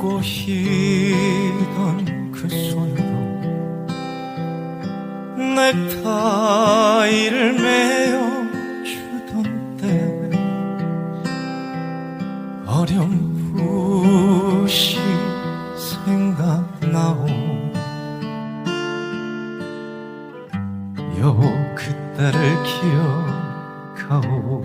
보이던 그 손으로 넥타이를 매어 주던 때 어렴풋이 생각나오. 여보 그때를 기억하오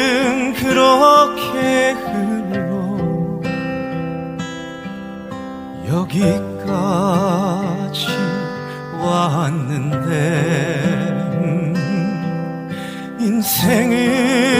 그렇게 흘러 여기까지 왔는데 음, 인생은